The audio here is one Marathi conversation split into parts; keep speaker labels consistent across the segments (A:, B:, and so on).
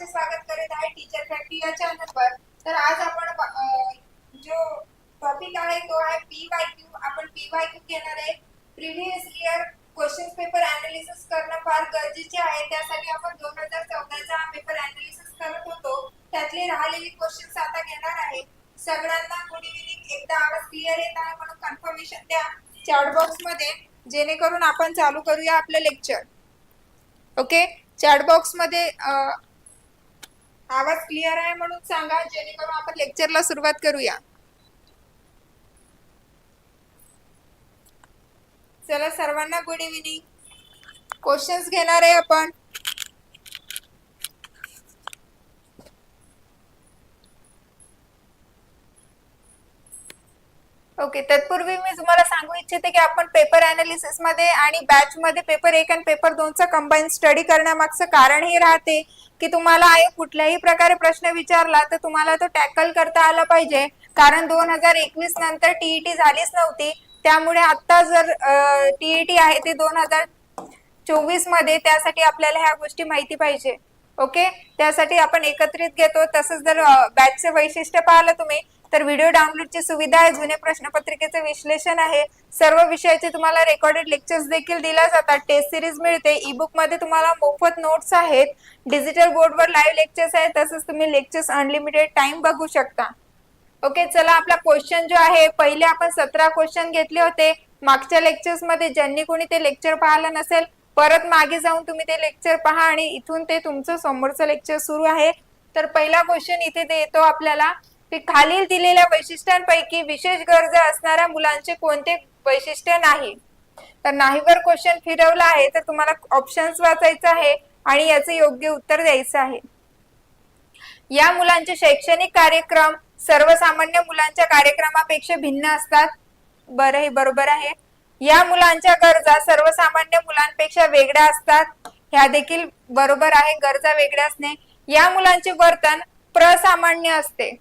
A: सर्वांचे स्वागत करीत आहे टीचर फॅक्टरी या चॅनलवर तर आज आपण जो टॉपिक आहे तो आहे पी वाय क्यू आपण पी वाय क्यू घेणार आहे. Previous year question paper analysis करणं फार गरजेचे आहे. त्यासाठी आपण दोन हजार चौदाचा हा पेपर अनालिसिस करत होतो. त्यातले राहिलेले क्वेश्चन्स आता घेणार आहे. सगळ्यांना गुड इव्हिनिंग एकदा आवाज क्लिअर येत आहे म्हणून कन्फर्मेशन द्या. चॅट बॉक्समध्ये जेणेकरून आपण चालू करूया आपलं लेक्चर ओके चॅट बॉक्समध्ये आवाज क्लिअर आहे म्हणून सांगा जेणेकरून आपण लेक्चरला सुरुवात करूया. चला सर्वांना गुड इव्हिनिंग क्वेश्चन्स घेणार आहे आपण. ओके तत्पूर्वी मी तुम्हाला सांगू इच्छिते की आपण पेपर अनालिसिसमध्ये आणि बॅच मध्ये पेपर एक आणि पेपर दोनचा कंबाईन स्टडी करण्यामागचं कारण हे राहते की तुम्हाला आहे कुठल्याही प्रकारे प्रश्न विचारला तर तुम्हाला तो टॅकल करता आला पाहिजे. कारण दोन हजार एकवीस नंतर टीईटी झालीच नव्हती. त्यामुळे आता जर टीईटी आहे ते दोन हजार चोवीसमध्ये त्यासाठी आपल्याला ह्या गोष्टी माहिती पाहिजे. ओके त्यासाठी आपण एकत्रित घेतो. तसंच जर बॅचचे वैशिष्ट्य पाहिलं तुम्ही तर व्हिडिओ डाउनलोडची सुविधा आहे जुने प्रश्नपत्रिकेचे विश्लेषण आहे. सर्व विषयाचे तुम्हाला रेकॉर्डेड लेक्चर्स देखील दिल्या जातात. टेस्ट सिरीज मिळते. ई बुकमध्ये तुम्हाला मोफत नोट्स आहेत. डिजिटल बोर्डवर लाईव्ह लेक्चर्स आहेत. तसंच तुम्ही लेक्चर्स अनलिमिटेड टाइम बघू शकता. ओके चला आपला क्वेश्चन जो आहे पहिले आपण सतरा क्वेश्चन घेतले होते. मागच्या लेक्चर्समध्ये ज्यांनी कोणी ते लेक्चर पाहिलं नसेल परत मागे जाऊन तुम्ही ते लेक्चर पहा आणि इथून ते तुमचं समोरचं लेक्चर सुरू आहे. तर पहिला क्वेश्चन इथे देतो आपल्याला. की खालील दिलेल्या वैशिष्ट्यांपैकी विशेष गरजा असणाऱ्या मुलांचे कोणते वैशिष्ट्य नाही? तर नाहीवर क्वेश्चन फिरवला आहे तर तुम्हाला ऑप्शन्स वाचायचं आहे आणि याचं योग्य उत्तर द्यायचं आहे. या मुलांचे शैक्षणिक कार्यक्रम सर्वसामान्य मुलांच्या कार्यक्रमापेक्षा भिन्न असतात. बरं हे बरोबर आहे. या मुलांच्या गरजा सर्वसामान्य मुलांपेक्षा वेगळ्या असतात. ह्या देखील बरोबर आहे गरजा वेगळ्या असणे. या मुलांचे वर्तन प्रसामान्य असते.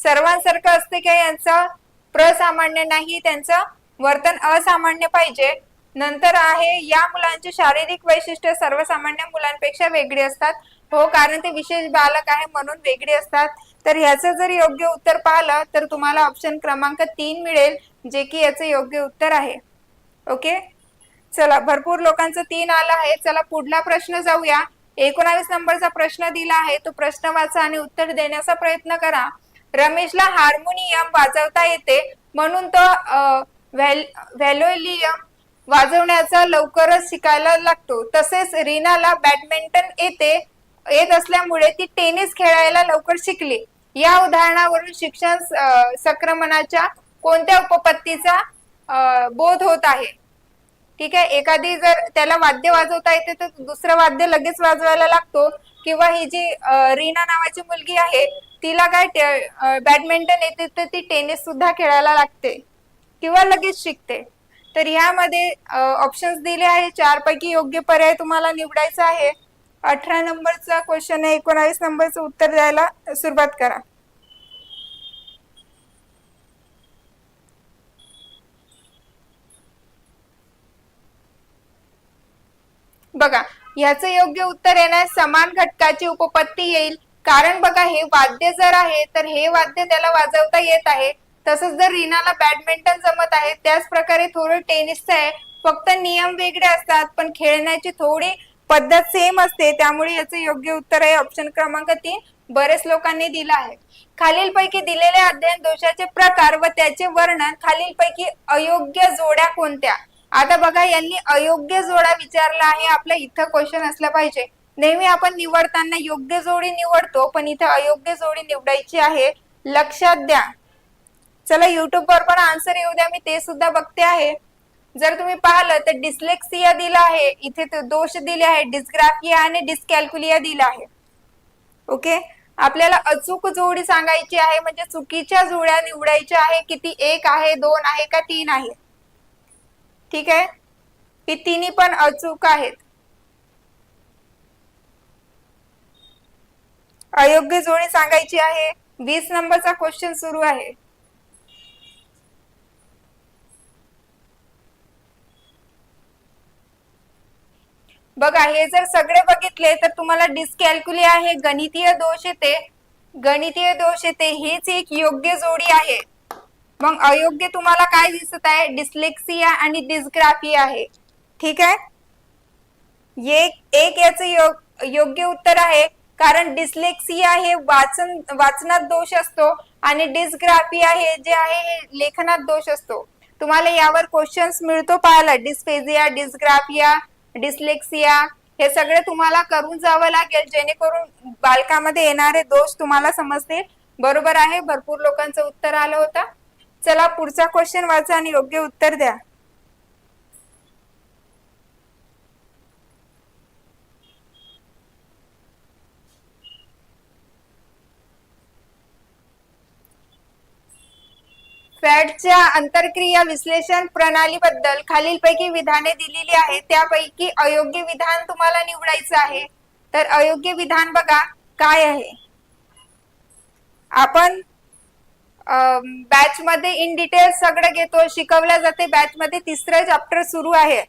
A: सर्वांसारखं असते की यांचं प्रसामान्य नाही त्यांचं वर्तन असामान्य पाहिजे. नंतर आहे या मुलांचे शारीरिक वैशिष्ट्य सर्वसामान्य मुलांपेक्षा वेगळी असतात. हो कारण ते विशेष बालक आहे म्हणून वेगळे असतात. तर ह्याचं जर योग्य उत्तर पाहिलं तर तुम्हाला ऑप्शन क्रमांक तीन मिळेल जे की याचं योग्य उत्तर आहे. ओके? चला भरपूर लोकांचं तीन आलं आहे. चला पुढला प्रश्न जाऊया. एकोणावीस नंबरचा प्रश्न दिला आहे. तो प्रश्न वाचा आणि उत्तर देण्याचा प्रयत्न करा. रमेशला हार्मोनियम वाजवता येते. म्हणून तो व्हॅलोलियम वाजवण्याचा लवकरच शिकायला लागतो. तसेच रीनाला बॅडमिंटन येते येत असल्यामुळे ती टेनिस खेळायला लवकर शिकली. या उदाहरणावरून शिक्षण संक्रमणाच्या कोणत्या उपपत्तीचा बोध होत आहे? ठीक आहे एखादी जर त्याला वाद्य वाजवता येते तर दुसरं वाद्य लगेच वाजवायला लागतो. किंवा ही जी रीना नावाची मुलगी आहे तिला काय बॅडमिंटन येते तर ती टेनिस सुद्धा खेळायला लागते. किंवा लगेच शिकते. तर ह्यामध्ये ऑप्शन्स दिले आहे चार पैकी योग्य पर्याय तुम्हाला निवडायचा आहे. अठरा नंबरचा क्वेश्चन आहे. एकोणावीस नंबरचं उत्तर द्यायला सुरुवात करा. बघा याचं योग्य उत्तर येण्यास समान घटकाची उपपत्ती येईल. कारण बघा हे वाद्य जर आहे तर हे वाद्य त्याला वाजवता येत आहे. तसंच जर रीनाला बॅडमिंटन जमत आहे त्याच प्रकारे थोडं टेनिसचं आहे. फक्त नियम वेगळे असतात पण खेळण्याची थोडी पद्धत सेम असते. त्यामुळे याचं योग्य उत्तर आहे ऑप्शन क्रमांक तीन. बरेच लोकांनी दिलं आहे. खालीलपैकी दिलेले अध्ययन दोषाचे प्रकार व त्याचे वर्णन खालीलपैकी अयोग्य जोड्या कोणत्या? आता बघा यांनी अयोग्य जोडा विचारला आहे. आपल्या इथं क्वेश्चन असलं पाहिजे. नेहमी आपण निवडताना योग्य जोडी निवडतो पण इथे अयोग्य जोडी निवडायची आहे. लक्षात द्या. चला युट्यूब वर पण आन्सर येऊ द्या मी ते सुद्धा बघते आहे. जर तुम्ही पाहिलं तर डिस्लेक्सिया दिला आहे. इथे दोष दिले आहे. डिस्ग्राफिया आणि डिस्कॅल्क्युलिया दिला आहे. ओके आपल्याला अचूक जोडी सांगायची आहे म्हणजे चुकीच्या जोड्या निवडायच्या आहे. किती एक आहे दोन आहे का तीन आहे. ठीक आहे? ही तिन्ही पण अचूक आहेत. अयोग्य जोडी सांगायची आहे. वीस नंबरचा क्वेश्चन सुरू आहे. बघा हे जर सगळे बघितले तर तुम्हाला डिस्कॅल्क्युली आहे. गणितीय दोष येते. गणितीय दोष येते. हीच एक योग्य जोडी आहे. मग अयोग्य तुम्हाला काय दिसत आहे? डिस्लेक्सिया आणि डिस्ग्राफी आहे. ठीक आहे? एक एक याचं योग्य उत्तर आहे. कारण डिस्लेक्सिया हे वाचन वाचनात दोष असतो आणि डिस्ग्राफिया हे जे आहे हे लेखनात दोष असतो. तुम्हाला यावर क्वेश्चन्स मिळतो पाहायला. डिस्फेजिया डिस्ग्राफिया डिस्लेक्सिया हे सगळे तुम्हाला करून जावं लागेल. जेणेकरून बालकामध्ये येणारे दोष तुम्हाला समजतील. बरोबर आहे भरपूर लोकांचं उत्तर आलं होतं. चला पुढचा क्वेश्चन वाचा आणि योग्य उत्तर द्या. फॅटच्या आंतरक्रिया विश्लेषण प्रणालीबद्दल खालीलपैकी विधाने दिलेली आहेत. त्यापैकी अयोग्य विधान तुम्हाला निवडायचं आहे. तर अयोग्य विधान बघा काय आहे? आपण बॅच मध्ये इन डिटेल सगळं घेतो. शिकवल्या जाते. बॅच मध्ये तिसरं चॅप्टर सुरू आहे.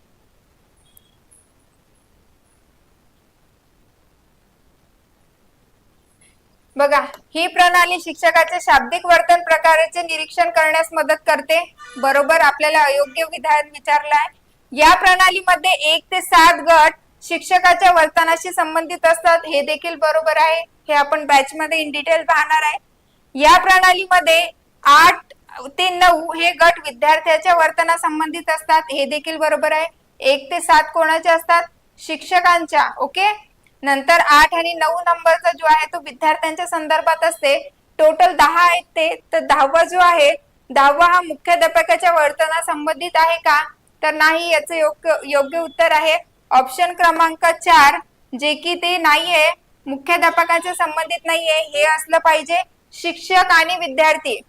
A: बघा ही प्रणाली शिक्षकाचे शाब्दिक वर्तन प्रकाराचे निरीक्षण करण्यास मदत करते. बरोबर आपल्याला अयोग्य विधान विचारलाय. या प्रणालीमध्ये एक ते सात गट शिक्षकाच्या वर्तनाशी संबंधित असतात. हे देखील बरोबर आहे. हे आपण बॅच मध्ये इन डिटेल पाहणार आहे. या प्रणालीमध्ये आठ ते नऊ हे गट विद्यार्थ्याच्या वर्तना संबंधित असतात. हे देखील बरोबर आहे. एक ते सात कोणाचे असतात? शिक्षकांच्या. ओके? नंतर आठ आणि नऊ नंबरचा जो आहे तो विद्यार्थ्यांच्या संदर्भात असते. टोटल दहा आहेत ते. तर दहावा जो आहे दहावा हा मुख्याध्यापकाच्या वर्तना संबंधित आहे का? तर नाही याचं योग्य योग्य उत्तर आहे. ऑप्शन क्रमांक चार जे की ते नाहीये मुख्याध्यापकाच्या संबंधित नाहीये हे असलं पाहिजे. शिक्षक आणि विद्यार्थी.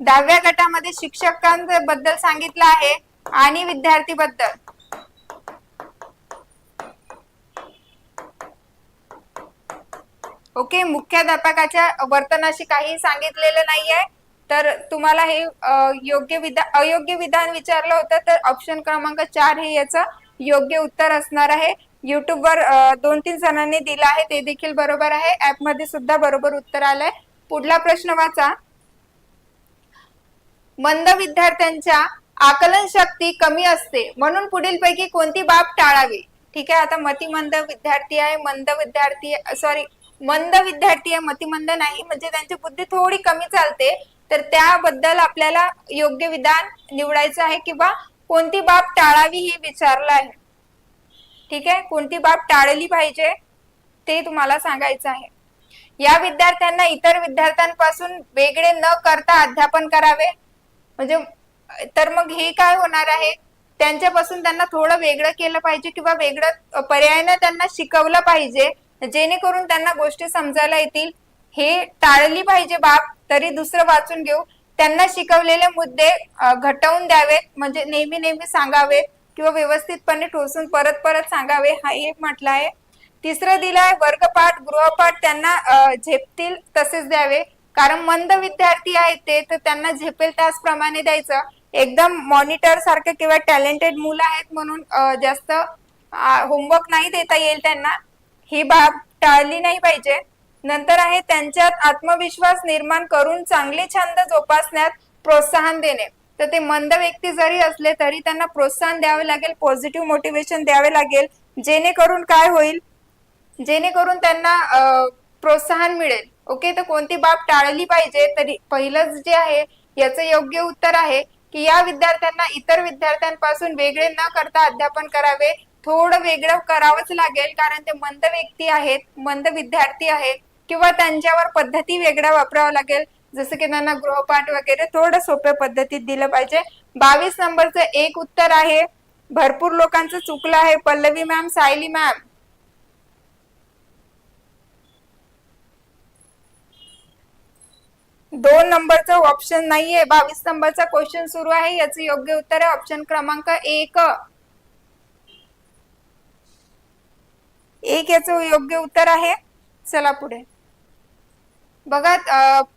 A: दहाव्या गटामध्ये शिक्षकांबद्दल सांगितलं आहे आणि विद्यार्थी बद्दल ओके मुख्याध्यापकाच्या वर्तनाशी काही सांगितलेलं नाहीये. तर तुम्हाला हे योग्य विधान अयोग्य विधान विचारलं होतं तर ऑप्शन क्रमांक चार हे याचं योग्य उत्तर असणार आहे. युट्यूबवर दोन तीन जणांनी दिलं आहे ते देखील बरोबर आहे. ऍपमध्ये सुद्धा बरोबर उत्तर आलंय. पुढला प्रश्न वाचा. मंद विद्यार्थ्यांच्या आकलन शक्ती कमी असते म्हणून पुढील पैकी कोणती बाब टाळावी? ठीक आहे आता मतिमंद विद्यार्थी आहे मंद विद्यार्थी सॉरी मंद विद्यार्थी आहे मतिमंद नाही म्हणजे त्यांची बुद्धी थोडी कमी चालते. तर त्याबद्दल आपल्याला योग्य विधान निवडायचं आहे किंवा कोणती बाब टाळावी हे विचारलं आहे. ठीक आहे? कोणती बाब टाळली पाहिजे ते तुम्हाला सांगायचं आहे. या विद्यार्थ्यांना इतर विद्यार्थ्यांपासून वेगळे न करता अध्यापन करावे. म्हणजे तर मग हे काय होणार आहे? त्यांच्यापासून त्यांना थोडं वेगळं केलं पाहिजे किंवा वेगळं पर्यायानं त्यांना शिकवलं पाहिजे. जेणेकरून त्यांना गोष्टी समजायला येतील. हे टाळली पाहिजे बाब तरी दुसरं वाचून घेऊ. त्यांना शिकवलेले मुद्दे घटवून द्यावेत म्हणजे नेहमी नेहमी सांगावेत किंवा व्यवस्थितपणे ठोसून परत परत सांगावे हा एक म्हटलं आहे. तिसरं दिलं आहे वर्गपाठ गृहपाठ त्यांना झेपतील तसेच द्यावे. कारण मंद विद्यार्थी आहेत ते तर त्यांना झेपेल त्याचप्रमाणे द्यायचं. एकदम मॉनिटर सारखे किंवा टॅलेंटेड मुलं आहेत म्हणून जास्त होमवर्क नाही देता येईल त्यांना. ही बाब टाळली नाही पाहिजे. नंतर आहे त्यांच्यात आत्मविश्वास निर्माण करून चांगले छंद जोपासण्यात प्रोत्साहन देणे. तर ते मंद व्यक्ती जरी असले तरी त्यांना प्रोत्साहन द्यावे लागेल पॉझिटिव्ह मोटिवेशन द्यावे लागेल. जेणेकरून काय होईल? जेणेकरून त्यांना प्रोत्साहन मिळेल. ओके? तर कोणती बाब टाळली पाहिजे? तरी पहिलंच जे आहे याचं योग्य उत्तर आहे की या विद्यार्थ्यांना इतर विद्यार्थ्यांपासून वेगळे न करता अध्यापन करावे. थोडं वेगळं करावंच लागेल कारण ते मंद व्यक्ती आहेत मंद विद्यार्थी आहेत किंवा त्यांच्यावर पद्धती वेगळ्या वापरावं लागेल. जसं की त्यांना गृहपाठ वगैरे थोडं सोप्या पद्धतीत दिलं पाहिजे. बावीस नंबरचं एक उत्तर आहे. भरपूर लोकांचं चुकलं आहे. Pallavi ma'am Sayali ma'am. दोन नंबरचं ऑप्शन नाहीये. बावीस नंबरचा क्वेश्चन सुरू आहे. याचं योग्य उत्तर आहे. ऑप्शन क्रमांक एक. एक याचं योग्य उत्तर आहे. चला पुढे. बघा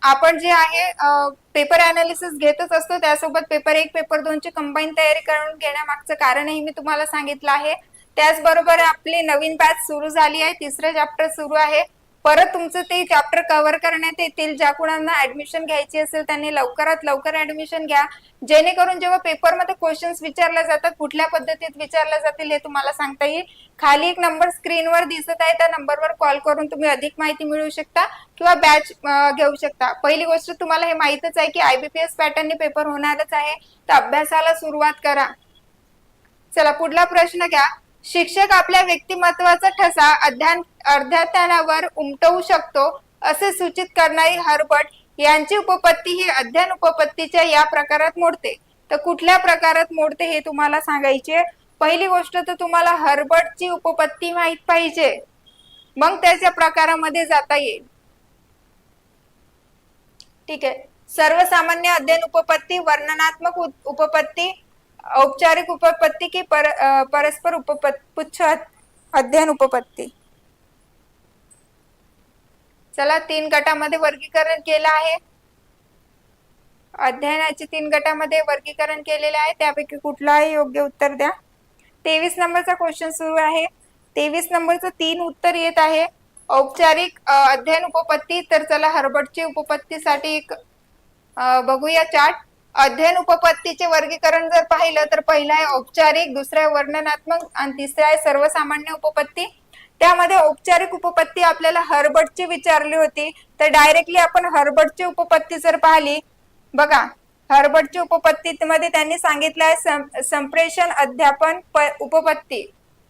A: आपण जे आहे पेपर अनालिसिस घेतच असतो. त्यासोबत पेपर एक पेपर दोनची कंबाईन तयारी करून घेण्यामागचं कारणही मी तुम्हाला सांगितलं आहे. त्याचबरोबर आपली नवीन बॅच सुरू झाली आहे. तिसरं चॅप्टर सुरू आहे. परत तुमचं ते चॅप्टर कव्हर करण्यात येतील. ज्या कुणांना ऍडमिशन घ्यायची असेल त्यांनी लवकरात लवकर ऍडमिशन घ्या. जेणेकरून जेव्हा पेपरमध्ये क्वेश्चन्स विचारले जातात कुठल्या पद्धतीत विचारले जातील हे तुम्हाला सांगता येईल. खाली एक नंबर स्क्रीनवर दिसत आहे. त्या नंबरवर कॉल करून तुम्ही अधिक माहिती मिळवू शकता किंवा बॅच घेऊ शकता. पहिली गोष्ट तुम्हाला हे माहितच आहे की आयबीपीएस पॅटर्नने पेपर होणारच आहे. तर अभ्यासाला सुरुवात करा. चला पुढला प्रश्न घ्या. शिक्षक आपल्या व्यक्तिमत्वाचा ठसा अध्यान अध्यात्मावर उमटवू शकतो असे सूचित करणारी हर्बर्ट यांची उपपत्ती ही अध्ययन उपपत्तीच्या या प्रकारात मोडते. तर कुठल्या प्रकारात मोडते हे तुम्हाला सांगायचे पहिली गोष्ट तर तुम्हाला हर्बर्टची उपपत्ती माहीत पाहिजे. मग त्याच्या प्रकारामध्ये जाता येईल. ठीक आहे. सर्वसामान्य अध्ययन उपपत्ती वर्णनात्मक उपपत्ती औपचारिक उपपत्ती की पर, परस्पर उपपत्ती पुच्छ अध्ययन उपपत्ती? चला तीन गटामध्ये वर्गीकरण केलं आहे. अध्ययनाचे तीन गटामध्ये वर्गीकरण केलेले आहे. त्यापैकी कुठलाही योग्य उत्तर द्या. तेवीस नंबरचा क्वेश्चन सुरू आहे. तेवीस नंबरचं तीन उत्तर येत आहे. औपचारिक अध्ययन उपपत्ती तर चला हर्बटची उपपत्तीसाठी एक बघूया चार्ट. अध्ययन उपपत्तीचे वर्गीकरण जर पाहिलं तर पहिला आहे औपचारिक दुसरा आहे वर्णनात्मक आणि तिसरा आहे सर्वसामान्य उपपत्ती. त्यामध्ये औपचारिक उपपत्ती आपल्याला हर्बर्टची विचारली होती. तर डायरेक्टली आपण हर्बर्टची उपपत्ती जर पाहिली बघा हर्बर्टची उपपत्तीमध्ये त्यांनी सांगितलं आहे सं- संप्रेषण अध्यापन प- उपपत्ती.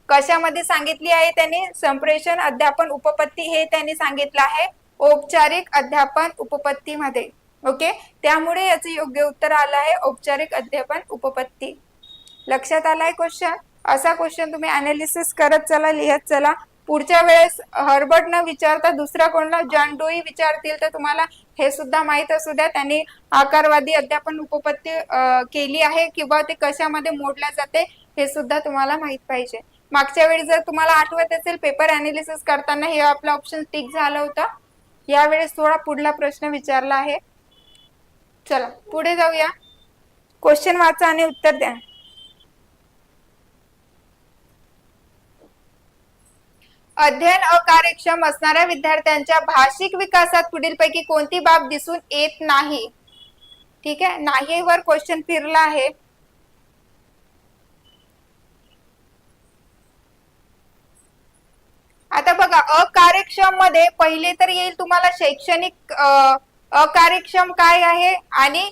A: कशामध्ये सांगितली आहे त्यांनी? संप्रेषण अध्यापन उपपत्ती हे त्यांनी सांगितलं आहे. औपचारिक अध्यापन उपपत्तीमध्ये. ओके त्यामुळे याचं योग्य उत्तर आलं आहे औपचारिक अध्यापन उपपत्ती. लक्षात आलाय क्वेश्चन असा क्वेश्चन तुम्ही अनालिसिस करत चला लिहत चला. पुढच्या वेळेस हर्बर्ट न विचारता दुसरा कोणला? जॉन डोई विचारतील तर तुम्हाला हे सुद्धा माहीत असू द्या. त्यांनी आकारवादी अध्यापन उपपत्ती केली आहे किंवा ते कशामध्ये मोडल्या जाते हे सुद्धा तुम्हाला माहीत पाहिजे. मागच्या वेळी जर तुम्हाला आठवत असेल पेपर अनालिसिस करताना हे आपलं ऑप्शन टिक झालं होतं. यावेळेस थोडा पुढला प्रश्न विचारला आहे. चला पुढे जाऊया. क्वेश्चन वाचा आणि उत्तर द्या. अध्ययन अकार्यक्षम असणाऱ्या विद्यार्थ्यांच्या भाषिक विकासात पुढीलपैकी कोणती बाब दिसून येत नाही? ठीक आहे? नाही वर क्वेश्चन फिरला आहे. आता बघा अकार्यक्षममध्ये पहिले तर येईल तुम्हाला शैक्षणिक अकार्यक्षम काय आहे आणि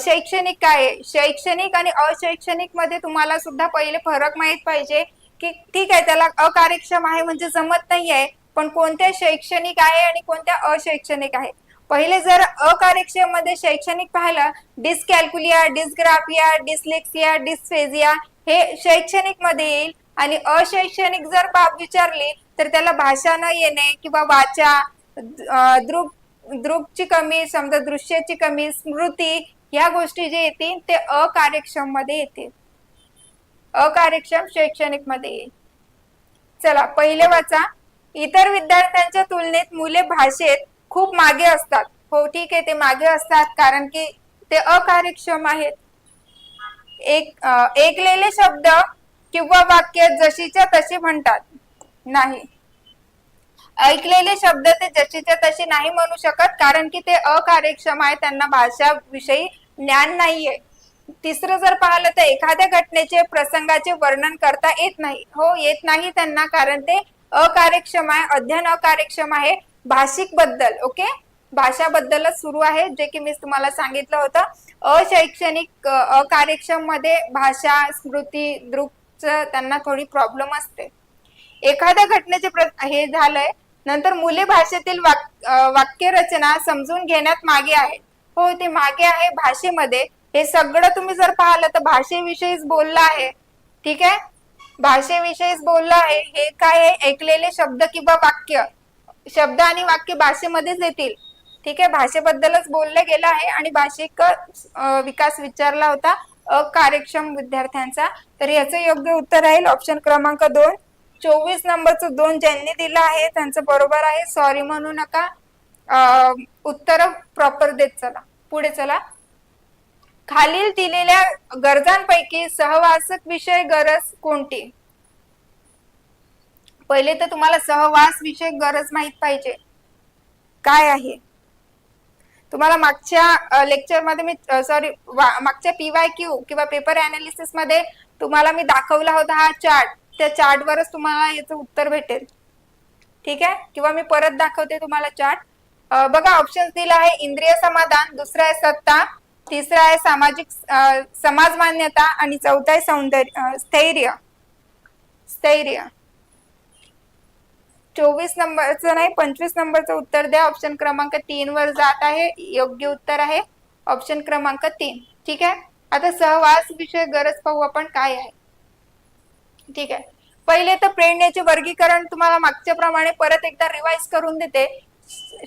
A: शैक्षणिक काय आहे? शैक्षणिक आणि अशैक्षणिकमध्ये तुम्हाला सुद्धा पहिले फरक माहीत पाहिजे की ठीक आहे त्याला अकार्यक्षम आहे म्हणजे जमत नाही आहे पण कोणत्या शैक्षणिक आहे आणि कोणत्या अशैक्षणिक आहे? पहिले जर अकार्यक्षममध्ये शैक्षणिक पाहिलं डिस्कॅल्क्युलिया डिस्ग्राफिया डिस्लेक्सिया डिस्फेजिया हे शैक्षणिकमध्ये येईल आणि अशैक्षणिक जर बाब विचारली तर त्याला भाषा न येणे किंवा वाचा अं, दृक दृकची कमी समजा दृश्याची कमी स्मृती या गोष्टी जे येतील ते अकार्यक्षममध्ये येतील. अकार्यक्षम शैक्षणिकमध्ये येईल. चला पहिले वाचा. इतर विद्यार्थ्यांच्या तुलनेत मुले भाषेत खूप मागे असतात. हो ठीक आहे ते मागे असतात कारण की ते अकार्यक्षम आहेत. एक ऐकलेले शब्द किंवा वाक्य जशीच्या तशी म्हणतात. नाही. ऐकलेले शब्द ते जशीच्या तशी नाही म्हणू शकत कारण की ते अकार्यक्षम आहे त्यांना भाषा विषयी ज्ञान नाहीये. तिसरं जर पाहिलं तर एखाद्या घटनेचे प्रसंगाचे वर्णन करता येत नाही. हो येत नाही त्यांना कारण ते अकार्यक्षम आहे अध्ययन अकार्यक्षम आहे भाषिकबद्दल ओके? भाषाबद्दलच सुरू आहे जे की मी तुम्हाला सांगितलं होतं. अशैक्षणिक अकार्यक्षममध्ये भाषा स्मृती दृकच त्यांना थोडी प्रॉब्लेम असते. एखाद्या घटनेचे प्र हे झालंय नंतर मुले भाषेतील वाक वाक्यरचना समजून घेण्यात मागे आहे. हो ते मागे आहे भाषेमध्ये. हे सगळं तुम्ही जर पाहिलं तर भाषेविषयीच बोललं आहे. ठीक आहे? भाषेविषयीच बोललं आहे. हे काय ऐकलेले शब्द किंवा वाक्य. शब्द आणि वाक्य भाषेमध्येच येतील. ठीक आहे? भाषेबद्दलच बोललं गेलं आहे आणि भाषिक विकास विचारला होता अकार्यक्षम विद्यार्थ्यांचा. तर याचं योग्य उत्तर राहील. ऑप्शन क्रमांक दोन. चोवीस नंबरचं दोन ज्यांनी दिलं आहे त्यांचं बरोबर आहे. सॉरी म्हणू नका. उत्तर प्रॉपर देत चला. पुढे चला. खालील दिलेल्या गरजांपैकी सहवासक विषय गरज कोणती? पहिले तर तुम्हाला सहवास विषयक गरज माहीत पाहिजे. काय आहे? तुम्हाला मागच्या लेक्चरमध्ये मी सॉरी मागच्या पीवाय क्यू किंवा पेपर अनालिसिसमध्ये तुम्हाला मी दाखवला होता हा चार्ट त्या चार्टवरच तुम्हाला याचं उत्तर भेटेल. ठीक आहे? किंवा मी परत दाखवते तुम्हाला चार्ट बघा ऑप्शन दिला आहे. इंद्रिय समाधान दुसरा आहे सत्ता तिसरा आहे सामाजिक समाज मान्यता आणि चौथा आहे सौंदर्य स्थैर्य. स्थैर्य. चोवीस नंबरचं नाही पंचवीस नंबरचं उत्तर द्या. ऑप्शन क्रमांक तीन वर जात आहे. योग्य उत्तर आहे. ऑप्शन क्रमांक तीन. ठीक आहे? आता सहवास विषय गरज पाहू आपण काय आहे. ठीक आहे. पहिले तर प्रेरणेचे वर्गीकरण तुम्हाला मागच्या प्रमाणे परत एकदा रिवाइज करून देते.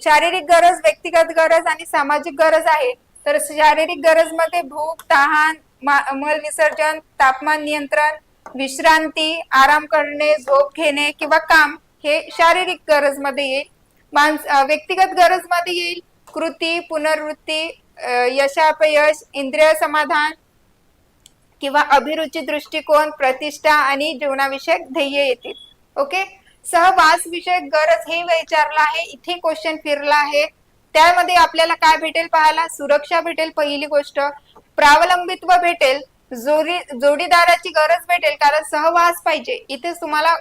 A: शारीरिक गरज व्यक्तिगत गरज आणि सामाजिक गरज आहे. तर शारीरिक गरजमध्ये भूक तहान मल विसर्जन तापमान नियंत्रण विश्रांती आराम करणे झोप घेणे किंवा काम हे शारीरिक गरजमध्ये येईल. माणस व्यक्तिगत गरजमध्ये येईल. कृती पुनर्वृत्ती यशापयश इंद्रिय समाधान किंवा अभिरुची दृष्टिकोन प्रतिष्ठा आणि जीवनाविषयक ध्येय येतील. ओके सहवास विषयक गरज हे विचारलं आहे इथे क्वेश्चन फिरला आहे. त्यामध्ये आपल्याला काय भेटेल पाहायला? सुरक्षा भेटेल पहिली गोष्ट. प्रावलंबित्व भेटेल. जोडी जोडीदाराची गरज भेटेल कारण सहवास पाहिजे. इथे तुम्हाला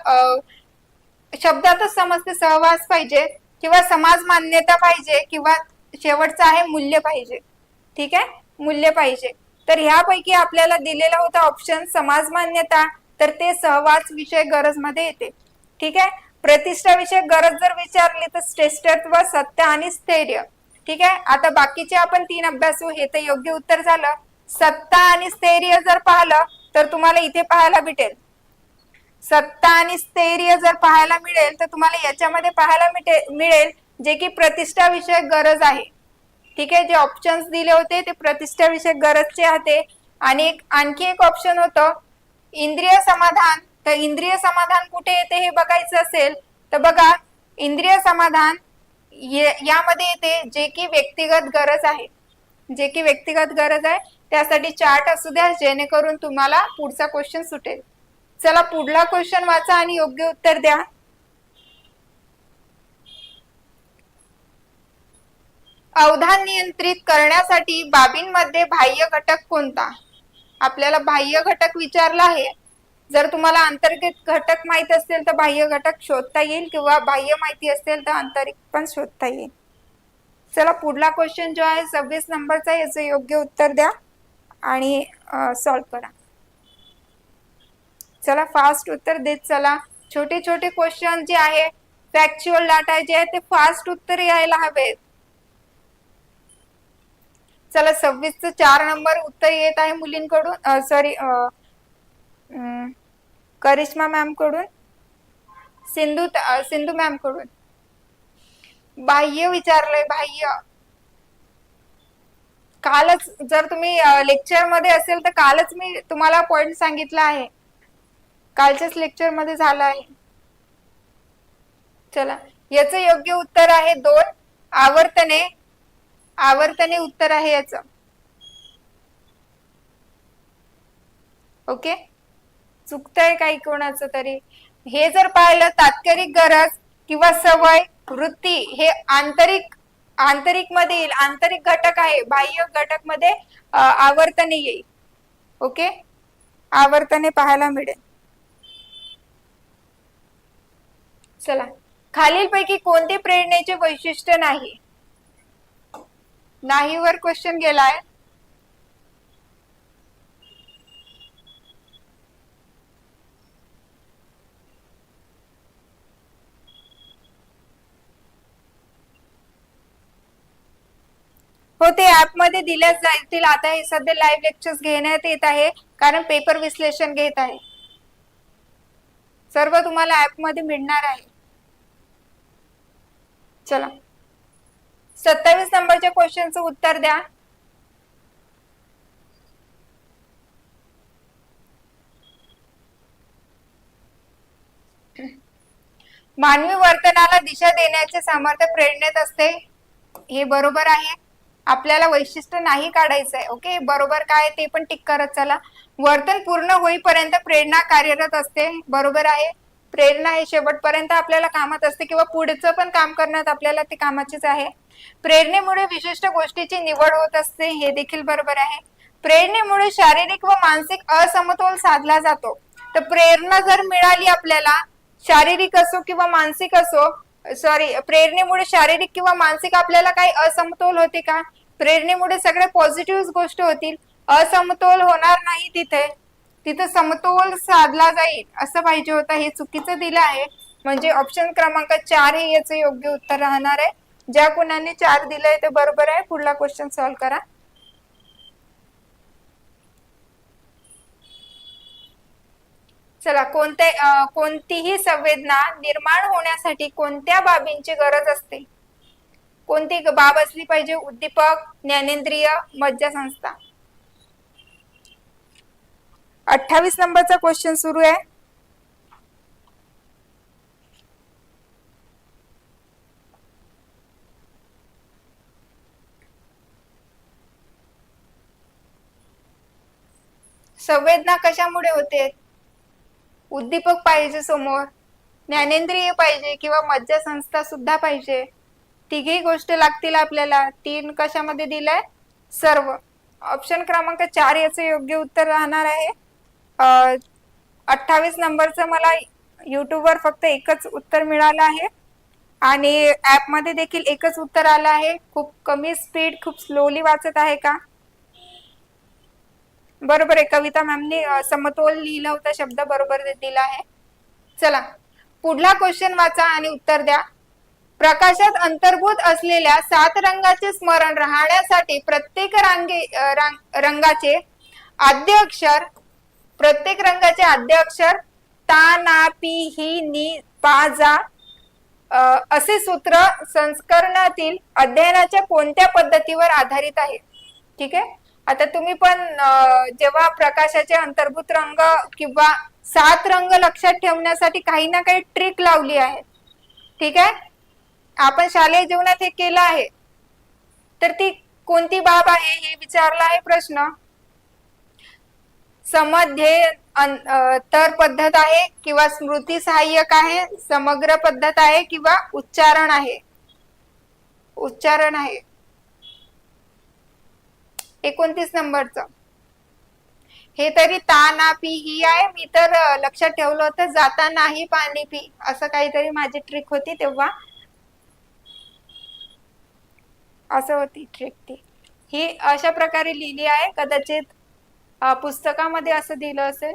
A: शब्दातच समजते सहवास पाहिजे किंवा समाज मान्यता पाहिजे किंवा शेवटचं आहे मूल्य पाहिजे. ठीक आहे? मूल्य पाहिजे. तर ह्यापैकी आपल्याला दिलेला होता ऑप्शन समाज मान्यता. तर ते सहवास विषय गरजमध्ये येते. ठीक आहे? प्रतिष्ठा विषय गरज जर विचारली तर श्रेष्ठत्व सत्य आणि स्थैर्य. ठीक आहे? आता बाकीचे आपण तीन अभ्यासू हे तर योग्य उत्तर झालं. सत्ता आणि स्थैर्य जर पाहिलं तर तुम्हाला इथे पाहायला भेटेल. सत्ता आणि स्थैर्य जर पाहायला मिळेल तर तुम्हाला याच्यामध्ये पाहायला मिळेल जे की प्रतिष्ठा विषय गरज आहे. ठीक आहे जे ऑप्शन्स दिले होते ते प्रतिष्ठाविषयक गरजचे होते. आणि एक आणखी एक ऑप्शन होतं इंद्रिय समाधान. तर इंद्रिय समाधान कुठे येते हे बघायचं असेल तर बघा इंद्रिय समाधान यामध्ये येते जे की व्यक्तिगत गरज आहे. जे की व्यक्तिगत गरज आहे त्यासाठी चार्ट असू द्या जेणेकरून तुम्हाला पुढचा क्वेश्चन सुटेल. चला पुढला क्वेश्चन वाचा आणि योग्य उत्तर द्या. अवधान नियंत्रित करण्यासाठी बाबींमध्ये बाह्य घटक कोणता? आपल्याला बाह्य घटक विचारला आहे. जर तुम्हाला अंतर्गत घटक माहीत असेल तर बाह्य घटक शोधता येईल किंवा बाह्य माहिती असेल तर आंतरिक पण शोधता येईल. चला पुढला क्वेश्चन जो आहे सव्वीस नंबरचा याचं योग्य उत्तर द्या आणि सॉल्व्ह करा. चला फास्ट उत्तर देत चला. छोटे छोटे क्वेश्चन जे आहे फॅक्च्युअल डाटा जे आहे ते फास्ट उत्तर यायला हवेत. चला सव्वीसचं चार नंबर उत्तर येत आहे मुलींकडून. सॉरी करिश्मा मॅमकडून सिंधू सिंधू मॅमकडून बाह्य विचारलंय बाह्य. कालच जर तुम्ही लेक्चरमध्ये असेल तर कालच मी तुम्हाला पॉइंट सांगितला आहे. कालच्याच लेक्चरमध्ये झालं आहे. चला याचं योग्य उत्तर आहे दोन. आवर्तने आवर्तने उत्तर आहे याचं. ओके चुकतंय काही कोणाचं तरी. हे जर पाहिलं तात्कालिक गरज किंवा सवय वृत्ती हे आंतरिक आंतरिकमध्ये येईल. आंतरिक घटक आहे. बाह्य घटकमध्ये आवर्तने येईल. ओके आवर्तने पाहायला मिळेल. चला. खालीलपैकी कोणते प्रेरणेचे वैशिष्ट्य नाही? नाही वर क्वेश्चन गेलाय. हो ते ऍपमध्ये दिल्याच जातील आता हे सध्या लाईव्ह लेक्चर्स घेण्यात येत आहे. कारण पेपर विश्लेषण घेत आहे. सर्व तुम्हाला ऍपमध्ये मिळणार आहे. चला. सत्तावीस नंबरच्या क्वेश्चनचं उत्तर द्या. मानवी वर्तनाला दिशा देण्याचे सामर्थ्य प्रेरणेत असते. हे बरोबर आहे. आपल्याला वैशिष्ट्य नाही काढायचं आहे ओके? बरोबर काय ते पण टिक करत चला. वर्तन पूर्ण होईपर्यंत प्रेरणा कार्यरत असते. बरोबर आहे. प्रेरणा हे शेवटपर्यंत आपल्याला कामात असते किंवा पुढचं पण काम करण्यात आपल्याला ते कामाचीच आहे. प्रेरणेमुळे विशिष्ट गोष्टीची निवड होत असते हे देखील बरोबर आहे. प्रेरणेमुळे शारीरिक व मानसिक असमतोल साधला जातो. तर प्रेरणा जर मिळाली आपल्याला शारीरिक असो किंवा मानसिक असो सॉरी प्रेरणेमुळे शारीरिक किंवा मानसिक आपल्याला काही असमतोल होते का? प्रेरणेमुळे सगळे पॉझिटिव्ह गोष्ट होतील. असमतोल होणार नाही तिथे. तिथे समतोल साधला जाईल असं पाहिजे होतं. हे चुकीचं दिलं आहे. म्हणजे ऑप्शन क्रमांक चार हे याचं योग्य उत्तर राहणार आहे. ज्या गुणांनी चार दिलंय ते बरोबर आहे. पुढला क्वेश्चन सॉल्व्ह करा. चला कोणते कोणतीही संवेदना निर्माण होण्यासाठी कोणत्या बाबींची गरज असते? कोणती बाब असली पाहिजे? उद्दीपक ज्ञानेंद्रिय मज्जासंस्था. अठ्ठावीस नंबरचा क्वेश्चन सुरू आहे. संवेदना कशामुळे होते? उद्दीपक पाहिजे समोर ज्ञानेंद्रिय पाहिजे किंवा मज्जासंस्था सुद्धा पाहिजे? तिघी गोष्ट लागतील आपल्याला. तीन कशामध्ये दिलाय? सर्व. ऑप्शन क्रमांक चार याचं योग्य उत्तर राहणार आहे. अठ्ठावीस नंबरचं मला युट्यूबवर फक्त एकच उत्तर मिळालं आहे. आणि ॲपमध्ये देखील एकच उत्तर आलं आहे. खूप कमी स्पीड खूप स्लोली वाचत आहे का? बरोबर आहे. कविता मॅमनी समतोल लिहिला होता शब्द बरोबर दिला आहे. चला पुढला क्वेश्चन वाचा आणि उत्तर द्या. प्रकाशात अंतर्भूत असलेल्या सात रंगाचे स्मरण राहण्यासाठी प्रत्येक रांगे रांग- रंगाचे आद्य अक्षर प्रत्येक रंगाचे आद्य अक्षर ता ना पी ही नि पा जा असे सूत्र संस्करणातील अध्ययनाच्या कोणत्या पद्धतीवर आधारित आहे? ठीक आहे? आता तुम्ही पण जेव्हा प्रकाशाचे अंतर्भूत रंग किंवा सात रंग लक्षात ठेवण्यासाठी काही ना काही ट्रिक लावली आहे. ठीक आहे? आपण शालेय जीवनात हे केलं आहे. तर ती कोणती बाब आहे हे विचारला आहे प्रश्न. समध्ये अन- तर पद्धत आहे किंवा स्मृती सहाय्यक आहे समग्र पद्धत आहे किंवा उच्चारण आहे. उच्चारण आहे. एकोणतीस नंबरचं. हे तरी ता ना पी ही आहे. मी तर लक्षात ठेवलं होतं जाता नाही पाणी पी. असं काहीतरी माझी ट्रिक होती तेव्हा. असं होती ट्रिक ती. ही अशा प्रकारे लिहिली आहे. कदाचित पुस्तकामध्ये असं दिलं असेल.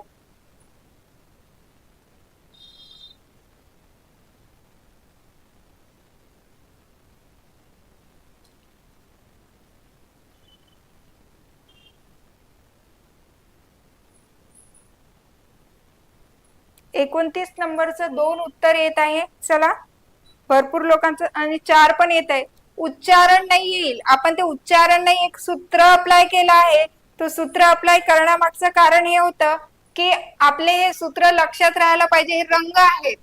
A: एकोणतीस नंबरचं दोन उत्तर येत आहे. चला भरपूर लोकांचं आणि चार पण येत आहे. उच्चारण नाही येईल. आपण ते उच्चारण नाही एक सूत्र अप्लाय केलं आहे. तो सूत्र अप्लाय करण्यामागचं कारण हे होतं की आपले हे सूत्र लक्षात राहायला पाहिजे. हे रंग आहेत.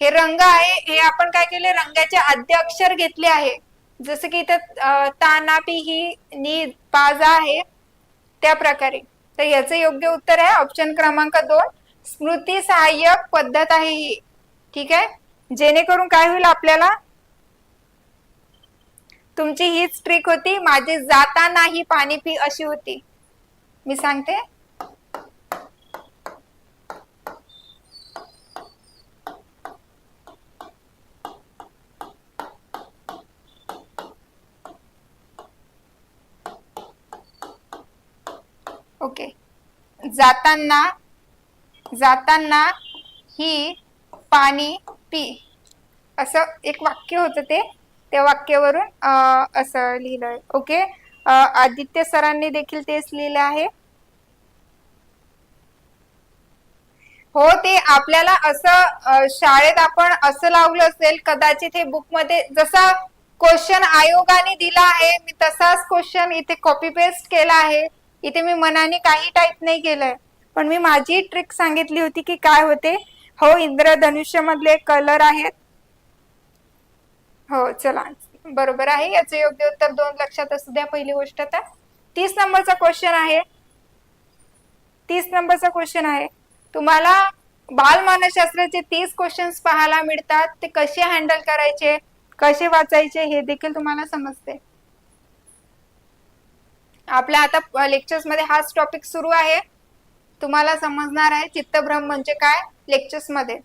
A: हे रंग आहे हे आपण काय केले? रंगाचे आद्य अक्षर घेतले आहे. जसं की इथं तानापी ही नी पाजा आहे. त्या प्रकारे. तर याचं योग्य उत्तर आहे. ऑप्शन क्रमांक दोन. स्मृती सहाय्यक पद्धत आहे ही. ठीक आहे? जेणेकरून काय होईल आपल्याला? तुमची हीच ट्रिक होती माझी जाता नाही पाणी पी अशी होती. मी सांगते. ओके. जाताना जाताना ही पाणी पी असं एक वाक्य होतं ते. त्या वाक्यावरून असं लिहिलंय. ओके? आदित्य सरांनी देखील तेच लिहिलं आहे. हो ते आपल्याला असं शाळेत आपण असं लावलं असेल कदाचित हे बुकमध्ये जसा क्वेश्चन आयोगाने दिला आहे मी तसाच क्वेश्चन इथे कॉपी पेस्ट केला आहे. इथे मी मनाने काही टाईप नाही केलंय. पण मी माझी ट्रिक सांगितली होती की काय होते? हो इंद्रधनुष्य मधले कलर आहेत. हो चला. बरोबर आहे याचं योग्य उत्तर दोन लक्षात असू द्या पहिली गोष्ट तर. तीस नंबरचा क्वेश्चन आहे. तीस नंबरचा क्वेश्चन आहे. तुम्हाला बालमानसशास्त्राचे तीस क्वेश्चन्स पाहायला मिळतात. ते कसे हँडल करायचे कसे वाचायचे हे देखील तुम्हाला समजते. आपल्या आता लेक्चर्समध्ये हाच टॉपिक सुरू आहे. तुम्हाला समजणार आहे चित्तभ्रम म्हणजे काय? लेक्चर्समध्ये.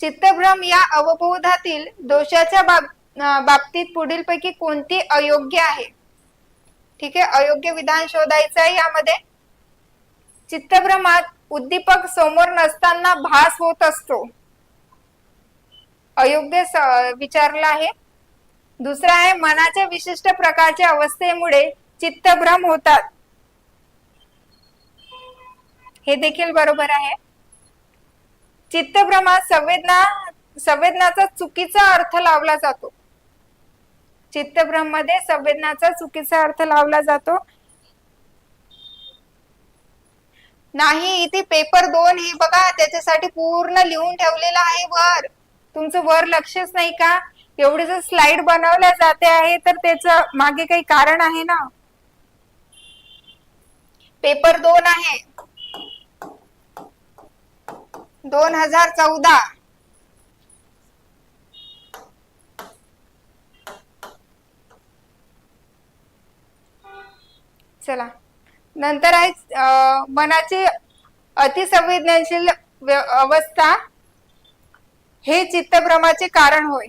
A: चित्तभ्रम या अवबोधातील दोषाच्या बाब बाबतीत पुढीलपैकी कोणती अयोग्य आहे? ठीक आहे? अयोग्य विधान शोधायचं आहे यामध्ये. चित्तभ्रमात उद्दीपक समोर नसताना भास होत असतो. अयोग्य विचारला आहे. दुसरं आहे मनाच्या विशिष्ट प्रकारच्या अवस्थेमुळे चित्तभ्रम होतात. हे देखील बरोबर आहे. चित्तभ्रमात संवेदना संवेदनाचा चुकीचा अर्थ लावला जातो. चित्तभ्रममध्ये संवेदनाचा चुकीचा अर्थ लावला जातो. नाही इथे पेपर दोन हे बघा त्याच्यासाठी पूर्ण लिहून ठेवलेलं आहे वर. तुमचं वर लक्षच नाही का? एवढी जर स्लाइड बनवल्या जाते आहे तर त्याच मागे काही कारण आहे ना? पेपर दोन आहे. दोन हजार चौदा. चला. नंतर आहे अं, मनाची अतिसंवेदनशील अवस्था हे चित्तभ्रमाचे कारण होय.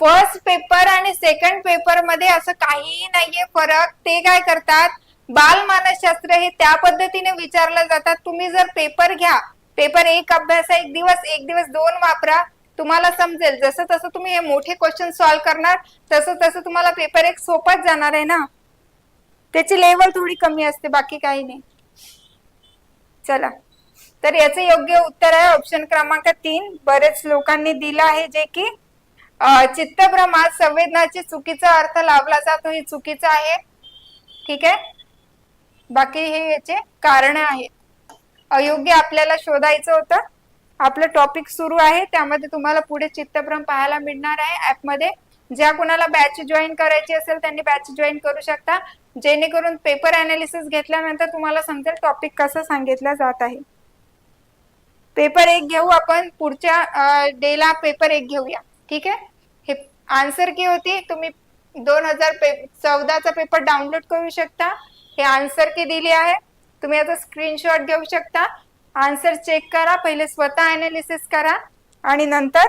A: फर्स्ट पेपर आणि सेकंड पेपरमध्ये असं काहीही नाहीये फरक. ते काय करतात? बालमानसशास्त्र हे त्या पद्धतीने विचारलं जातात. तुम्ही जर पेपर घ्या पेपर एक अभ्यास एक दिवस एक दिवस दोन वापरा. तुम्हाला समजेल. जसं तसं तुम्ही हे मोठे क्वेश्चन सॉल्व्ह करणार तसं तसं तुम्हाला पेपर एक सोपाच जाणार आहे ना? त्याची लेवल थोडी कमी असते बाकी काही नाही. चला. तर याचं योग्य उत्तर आहे ऑप्शन क्रमांक तीन. बरेच लोकांनी दिलं आहे जे की चित्तभ्रमात संवेदनाची चुकीचा अर्थ लावला जातो हे चुकीचं आहे. ठीक आहे? बाकी हे याचे कारण आहेत अयोग्य आपल्याला शोधायचं होतं. आपलं टॉपिक सुरू आहे. त्यामध्ये तुम्हाला पुढे चित्तभ्रम पाहायला मिळणार आहे ऍपमध्ये ज्या कोणाला बॅच जॉईन करायची असेल त्यांनी बॅच जॉईन करू शकता. जेणेकरून पेपर अनालिसिस घेतल्यानंतर तुम्हाला समजेल टॉपिक कसं सांगितलं जात आहे. पेपर एक घेऊ आपण. पुढच्या डेला पेपर एक घेऊया. ठीक आहे? हे आन्सर की होती? तुम्ही दोन हजार पे चौदाचा पेपर डाउनलोड करू शकता. हे आन्सर की दिली आहे. तुम्ही याचा स्क्रीनशॉट घेऊ शकता. आन्सर चेक करा. पहिले स्वतः अनालिसिस करा. आणि नंतर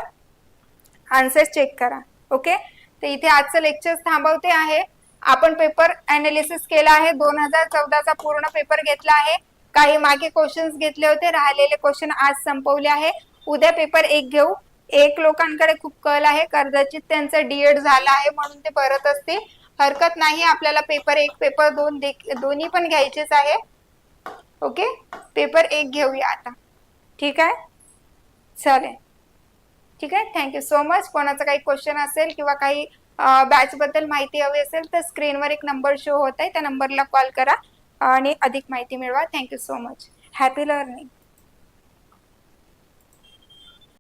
A: आन्सर चेक करा. ओके तर इथे आजचं लेक्चर थांबवते आहे. आपण पेपर अनालिसिस केला आहे. दोन हजार चौदाचा पूर्ण पेपर घेतला आहे. काही मागे क्वेश्चन्स घेतले होते. राहिलेले क्वेश्चन आज संपवले आहे. उद्या पेपर एक घेऊ. एक लोकांकडे खूप कल आहे. कदाचित त्यांचं डीएड झालं आहे म्हणून ते परत असतील. हरकत नाही आपल्याला पेपर एक पेपर दोन देख- दोन्ही पण घ्यायचेच आहे. ओके पेपर एक घेऊया आता. ठीक आहे? चालेल. ठीक आहे? थँक्यू सो मच कोणाचा काही क्वेश्चन असेल किंवा काही बॅच बद्दल माहिती हवी असेल तर स्क्रीनवर एक नंबर शो होत आहे त्या नंबरला कॉल करा आणि अधिक माहिती मिळवा. Thank you so much happy learning